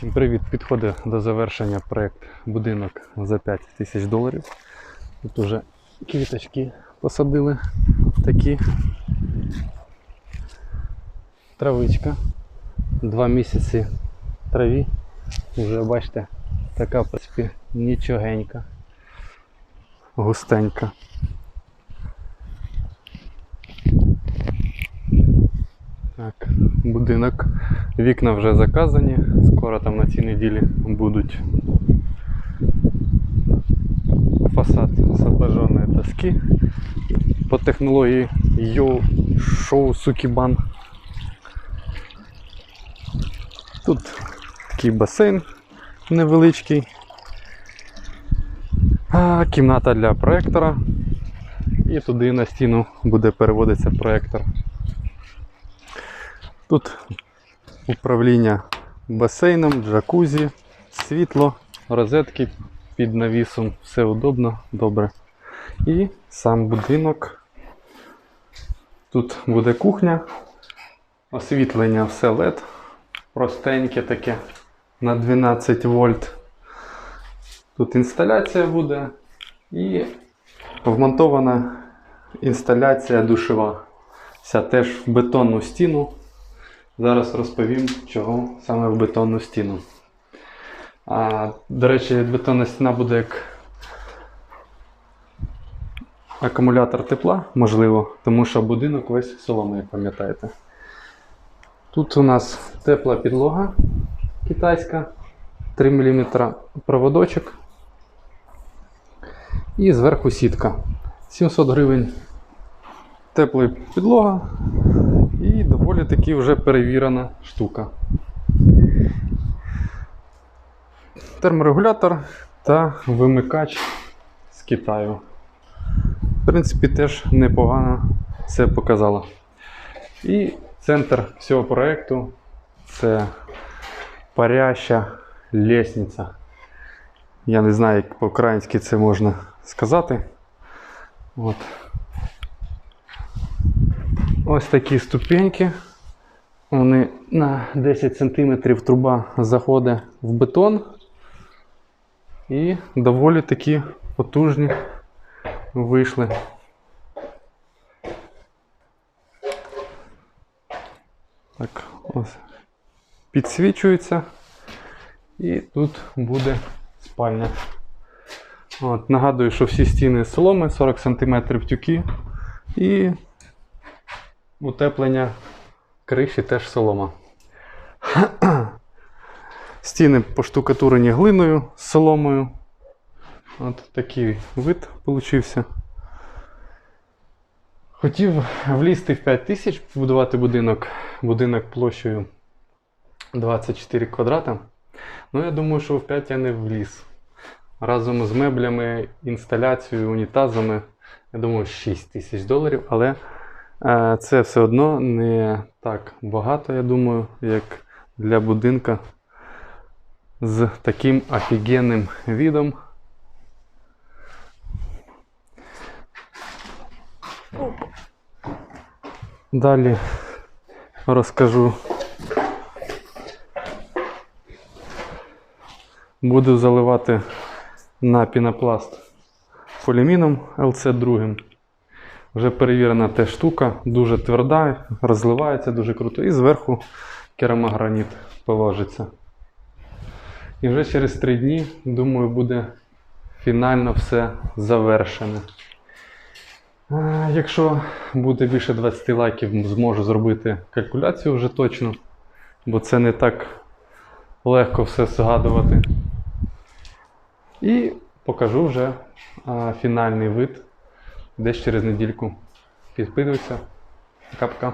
Всім привіт! Підходить до завершення проєкт будинок за 5 тисяч доларів. Тут уже квіточки посадили такі. Травичка. Два місяці траві. Вже бачите, така в принципі нічогенька. Густенька. Так, будинок. Вікна вже заказані. Скоро там на цій неділі будуть. Фасад з обожженої доски по технології Йоу Шоу Сукібан. Тут такий басейн невеличкий. А, кімната для проектора. І туди на стіну буде переводитися проектор. Тут управління басейном, джакузі, світло, розетки під навісом, все удобно, добре. І сам будинок. Тут буде кухня, освітлення все LED, простеньке таке на 12 вольт. Тут інсталяція буде і вмонтована інсталяція душева. Вся теж в бетонну стіну. Зараз розповім, чого саме в бетонну стіну. А, до речі, бетонна стіна буде як акумулятор тепла, можливо, тому що будинок весь соломий, пам'ятаєте. Тут у нас тепла підлога китайська, 3 мм проводочок. І зверху сітка. 700 гривень тепла підлога, і доволі таки вже перевірена штука. Терморегулятор та вимикач з Китаю. В принципі, теж непогано це показало. І центр всього проєкту це паряща лестниця. Я не знаю, як по-українськи це можна сказати. От. Ось такі ступеньки. Вони на 10 см труба заходить в бетон. І доволі такі потужні вийшли. Так, ось. Підсвічується. І тут буде спальня. От, нагадую, що всі стіни соломи 40 см тюки. І утеплення криші теж солома. Стіни поштукатурені глиною з соломою. От такий вид получився. Хотів влізти в 5 тисяч, побудувати будинок, будинок площею 24 квадрата. Ну, я думаю, що в 5 я не вліз. Разом з меблями, інсталяцією, унітазами, я думаю, 6 тисяч доларів, але Це все одно не так багато, я думаю, як для будинка з таким офігенним відом. Далі розкажу. Буду заливати на пінопласт поліміном LC другим. Вже перевірена та штука, дуже тверда, розливається дуже круто. І зверху керамограніт положиться. І вже через 3 дні, думаю, буде фінально все завершене. Якщо буде більше 20 лайків, зможу зробити калькуляцію вже точно, бо це не так легко все згадувати. І покажу вже фінальний вид десь через недільку. Підписуйся. Пока-пока.